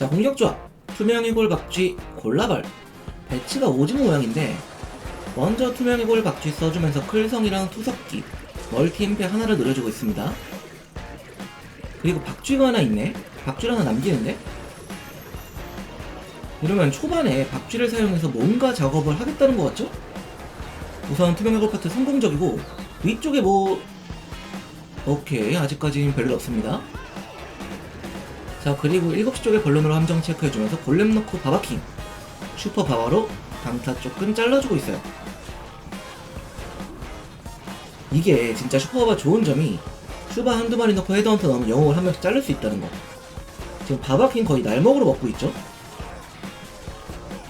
자 공격 조합. 투명의 골 박쥐 골라벌. 배치가 오징어 모양인데 먼저 투명의 골 박쥐 써주면서 클성이랑 투석기 멀티 임팩 하나를 늘려주고 있습니다. 그리고 박쥐가 하나 있네. 박쥐를 하나 남기는데? 이러면 초반에 박쥐를 사용해서 뭔가 작업을 하겠다는 것 같죠? 우선 투명의 골 파트 성공적이고 위쪽에 뭐 오케이. 아직까지는 별일 없습니다 자 그리고 7시 쪽에 벌룬으로 함정 체크해주면서 골렘 넣고 바바킹. 슈퍼 바바로 강타 조금 잘라주고 있어요. 이게 진짜 슈퍼 바바 좋은 점이 슈바 한두 마리 넣고 헤드헌터 넣으면 영웅을 한 명씩 자를 수 있다는 거. 지금 바바킹 거의 날먹으로 먹고 있죠?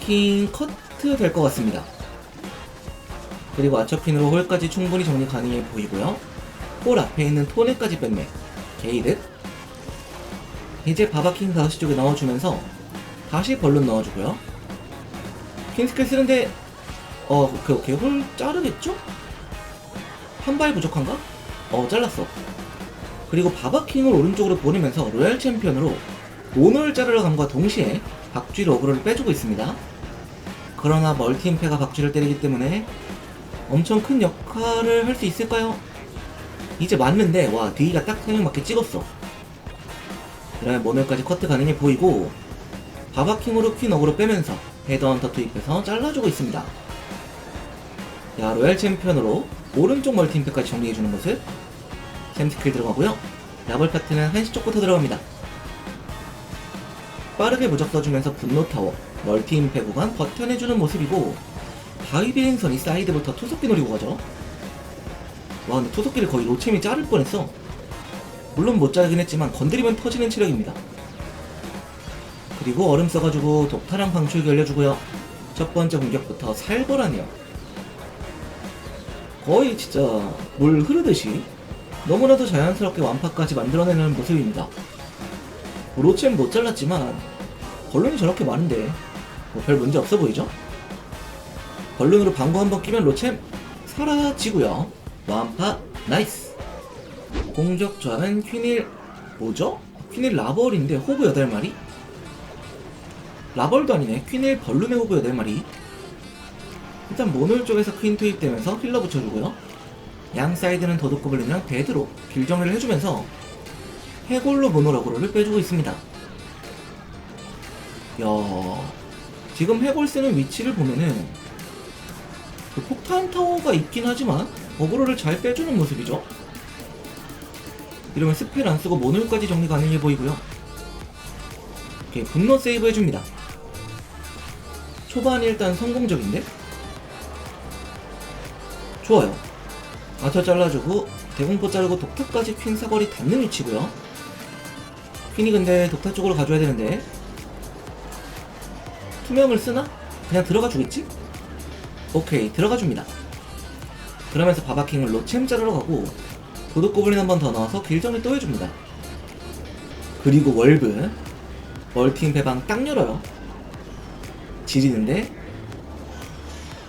킹 커트 될 것 같습니다. 그리고 아처핀으로 홀까지 충분히 정리 가능해 보이고요. 홀 앞에 있는 토네까지 뺐네 게이드 이제 바바킹 5시 쪽에 넣어주면서 다시 벌룬 넣어주고요 킹스킬 쓰는데 어 오케이 오케이 홀 자르겠죠? 한 발 부족한가? 어 잘랐어 그리고 바바킹을 오른쪽으로 보내면서 로얄 챔피언으로 오늘 자르러 감과 동시에 박쥐로 어그로를 빼주고 있습니다 그러나 멀티임페가 박쥐를 때리기 때문에 엄청 큰 역할을 할 수 있을까요? 이제 맞는데 와 디기가 딱 3명 맞게 찍었어 이러면 모널까지 커트 가능해 보이고 바바킹으로 퀸 어그로 빼면서 헤드헌터 투입해서 잘라주고 있습니다. 야 로얄 챔피언으로 오른쪽 멀티 임팩까지 정리해주는 모습. 샘스킬 들어가고요. 라벌 파트는 한시 쪽부터 들어갑니다. 빠르게 무적 써주면서 분노 타워 멀티 임팩 구간 버텨내주는 모습이고 바위 비 행선이 사이드부터 투석기 노리고 가죠. 와 근데 투석기를 거의 로챔이 자를 뻔했어 물론 못 자르긴 했지만 건드리면 터지는 체력입니다. 그리고 얼음 써가지고 독타랑 방출기 알려주고요. 첫 번째 공격부터 살벌하네요. 거의 진짜 물 흐르듯이 너무나도 자연스럽게 완파까지 만들어내는 모습입니다. 로챔 못 잘랐지만 벌룬이 저렇게 많은데 뭐 별 문제 없어 보이죠? 벌룬으로 방구 한번 끼면 로챔 사라지고요. 완파 나이스 공격 조합은 퀸일 뭐죠? 퀸일 라벌인데 호브 8마리? 라벌도 아니네. 퀸일 벌룬의 호브 8마리. 일단 모놀 쪽에서 퀸 투입되면서 힐러 붙여주고요. 양 사이드는 도둑고블린이랑 베드로 길 정리를 해주면서 해골로 모노라고를 빼주고 있습니다. 야 지금 해골 쓰는 위치를 보면은 그 폭탄 타워가 있긴 하지만 어그로를 잘 빼주는 모습이죠 이러면 스펠 안 쓰고 모놀까지 정리 가능해 보이고요. 오케이 분노 세이브 해줍니다. 초반이 일단 성공적인데? 좋아요. 아처 잘라주고 대공포 자르고 독타까지 퀸 사거리 닿는 위치고요. 퀸이 근데 독타 쪽으로 가줘야 되는데. 투명을 쓰나? 그냥 들어가 주겠지? 오케이 들어가 줍니다. 그러면서 바바킹을 로챔 자르러 가고 도둑고블린 한 번 더 넣어서 길정을 또 해줍니다. 그리고 월브. 멀티인 배방 딱 열어요. 지리는데.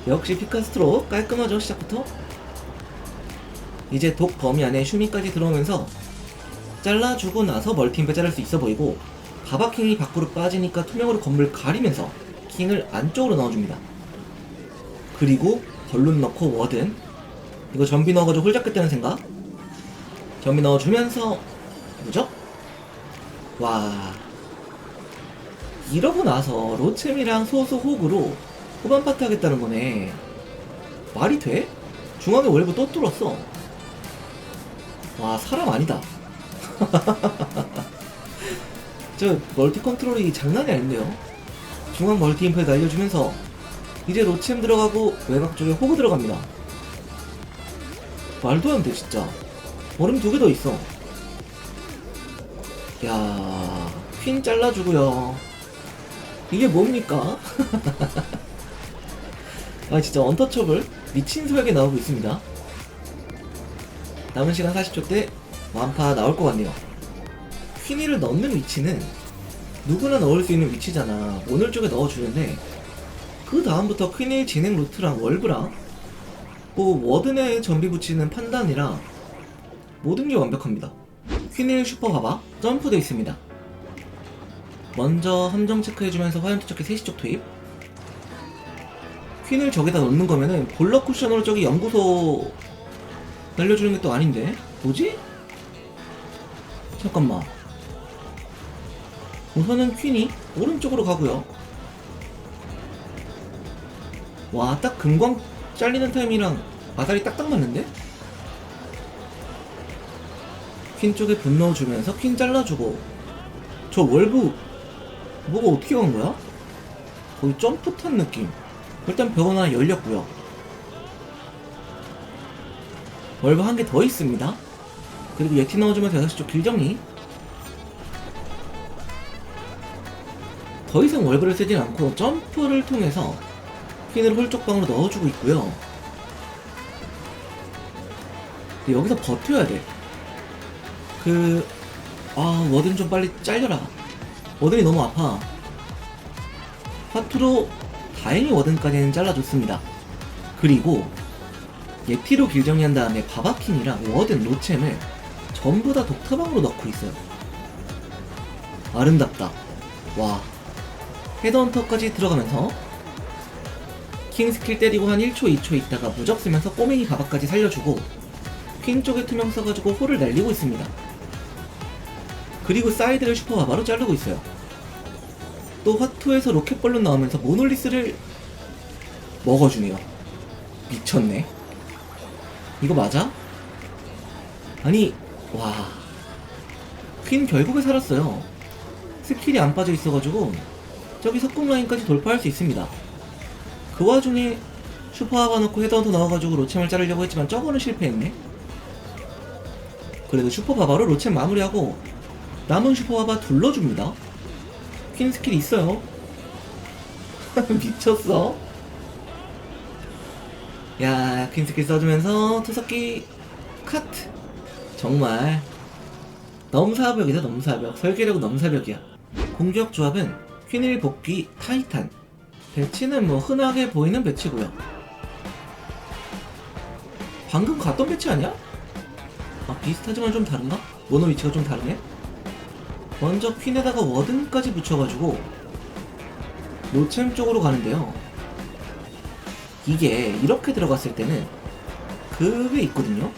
역시 피카스트로 깔끔하죠 시작부터? 이제 독 범위 안에 슈미까지 들어오면서 잘라주고 나서 멀티인배 자를 수 있어 보이고 바바킹이 밖으로 빠지니까 투명으로 건물 가리면서 킹을 안쪽으로 넣어줍니다. 그리고 벌룬 넣고 워든. 이거 전비 넣어가지고 홀 잡겠다는 생각 전비 넣어주면서 뭐죠? 와. 이러고 나서 로챔이랑 소수 호그로 후반 파트 하겠다는 거네. 말이 돼? 중앙에 월브 또 뚫었어. 와 사람 아니다. 저 멀티 컨트롤이 장난이 아닌데요? 중앙 멀티 인프에 날려주면서 이제 로챔 들어가고 외곽 쪽에 호그 들어갑니다. 말도 안 돼 진짜 얼음 두 개 더 있어. 야 퀸 잘라주고요. 이게 뭡니까? 아 진짜 언터처블 미친 소약이 나오고 있습니다. 남은 시간 40초 때 완파 나올 것 같네요. 퀸이를 넣는 위치는 누구나 넣을 수 있는 위치잖아. 오늘 쪽에 넣어주는데 그 다음부터 퀸일 진행 루트랑 월브랑 뭐 워든에 전비 붙이는 판단이랑 모든 게 완벽합니다. 퀸일 슈퍼 바바 점프도 있습니다. 먼저 함정 체크해주면서 화염 투척기 3시 쪽 투입. 퀸을 저기다 넣는 거면은 볼러 쿠션으로 저기 연구소 날려주는 게 또 아닌데? 뭐지? 잠깐만. 우선은 퀸이 오른쪽으로 가고요. 와 딱 금광 잘리는 타임이랑 아다리 딱딱 맞는데? 퀸 쪽에 분노 주면서 퀸 잘라주고 저 월브 뭐가 어떻게 간 거야? 거의 점프 탄 느낌. 일단 벽 하나 열렸고요. 월브 한 개 더 있습니다. 그리고 예티 넣어주면서 6시 쪽 길정리 더 이상 월브를 쓰진 않고 점프를 통해서 퀸을 홀쪽방으로 넣어주고 있고요. 여기서 버텨야 돼 그... 아 워든 좀 빨리 잘려라. 워든이 너무 아파. 파투로 다행히 워든까지는 잘라줬습니다. 그리고 예티로 길정리한 다음에 바바킨이랑 워든 로챔을 전부 다 독타방으로 넣고 있어요. 아름답다. 와. 헤드헌터까지 들어가면서 킹 스킬 때리고 한 1초 2초 있다가 무적 쓰면서 꼬맹이 바바까지 살려주고 퀸 쪽에 투명 써가지고 홀을 날리고 있습니다 그리고 사이드를 슈퍼바바로 자르고 있어요. 또 화투에서 로켓볼로 나오면서 모놀리스를 먹어주네요. 미쳤네. 이거 맞아? 아니, 와. 퀸 결국에 살았어요. 스킬이 안 빠져 있어가지고 저기 석궁 라인까지 돌파할 수 있습니다. 그 와중에 슈퍼하바 넣고 헤드헌터 나와가지고 로챔을 자르려고 했지만 저거는 실패했네. 그래도 슈퍼바바로 로챔 마무리하고 남은 슈퍼바바 둘러줍니다. 퀸 스킬 있어요. 미쳤어. 야, 퀸 스킬 써주면서 투석기 카트. 정말 넘사벽이다, 넘사벽. 설계력은 넘사벽이야. 공격 조합은 퀸일 복귀 타이탄. 배치는 뭐 흔하게 보이는 배치고요. 방금 갔던 배치 아니야? 아, 비슷하지만 좀 다른가? 모노 위치가 좀 다르네? 먼저 퀸에다가 워든까지 붙여가지고 노챔 쪽으로 가는데요. 이게 이렇게 들어갔을 때는 그게 있거든요.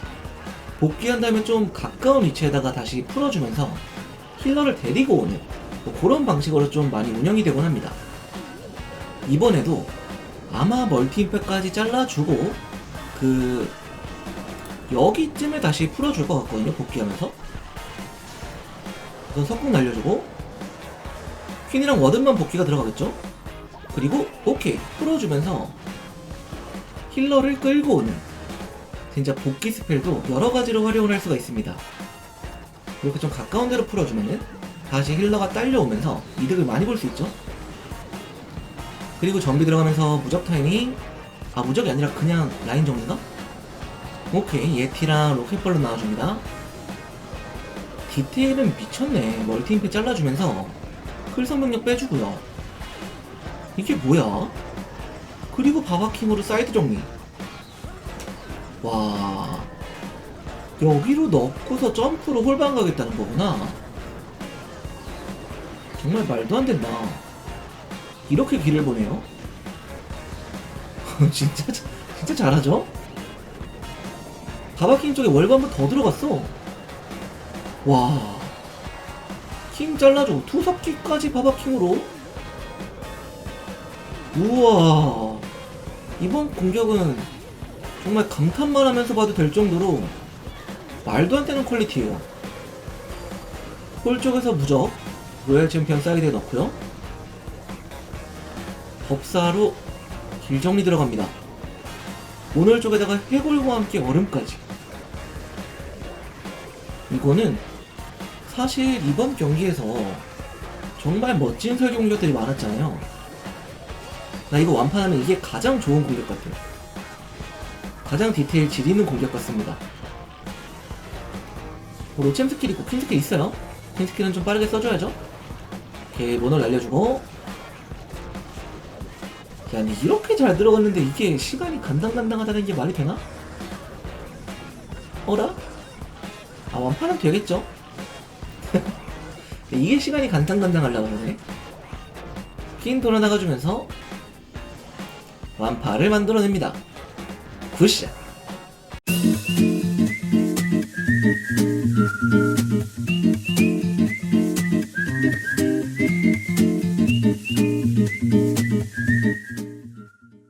복귀한 다음에 좀 가까운 위치에다가 다시 풀어주면서 힐러를 데리고 오는 뭐 그런 방식으로 좀 많이 운영이 되곤 합니다. 이번에도 아마 멀티 임팩까지 잘라주고 그 여기쯤에 다시 풀어줄 것 같거든요. 복귀하면서 우선 석궁 날려주고 퀸이랑 워든만 복귀가 들어가겠죠? 그리고 오케이 풀어주면서 힐러를 끌고 오는 진짜 복귀 스펠도 여러 가지로 활용을 할 수가 있습니다. 이렇게 좀 가까운 데로 풀어주면은 다시 힐러가 딸려오면서 이득을 많이 볼 수 있죠. 그리고 정비 들어가면서 무적 타이밍 아 무적이 아니라 그냥 라인 정리가? 오케이 예티랑 로켓볼로 나와줍니다. 디테일은 미쳤네. 멀티임팩 잘라주면서 클성 병력 빼주고요. 이게 뭐야? 그리고 바바킹으로 사이드 정리. 와. 여기로 넣고서 점프로 홀방 가겠다는 거구나. 정말 말도 안 된다. 이렇게 길을 보네요. 진짜, 자- 진짜 잘하죠? 바바킹 쪽에 한번 더 들어갔어. 와. 킹 잘라주고 투석기까지 바바킹으로? 우와. 이번 공격은 정말 감탄만 하면서 봐도 될 정도로 말도 안 되는 퀄리티예요. 홀 쪽에서 무적, 로얄 챔피언 사이드에 넣고요. 법사로 길정리 들어갑니다. 오늘 쪽에다가 해골과 함께 얼음까지. 이거는 사실 이번 경기에서 정말 멋진 설계 공격들이 많았잖아요. 나 이거 완판하면 이게 가장 좋은 공격 같아요. 가장 디테일 질 있는 공격 같습니다. 뭐 로챔 스킬 있고 퀸 스킬 있어요. 퀸 스킬은 좀 빠르게 써줘야죠. 오케이, 모널 날려주고. 야, 근데 이렇게 잘 들어갔는데 이게 시간이 간당간당하다는 게 말이 되나? 어라? 아, 완판은 되겠죠? 이게 시간이 간당간당 하려고 그러네. 긴 돌아 나가주면서 완파를 만들어냅니다. 굿샷.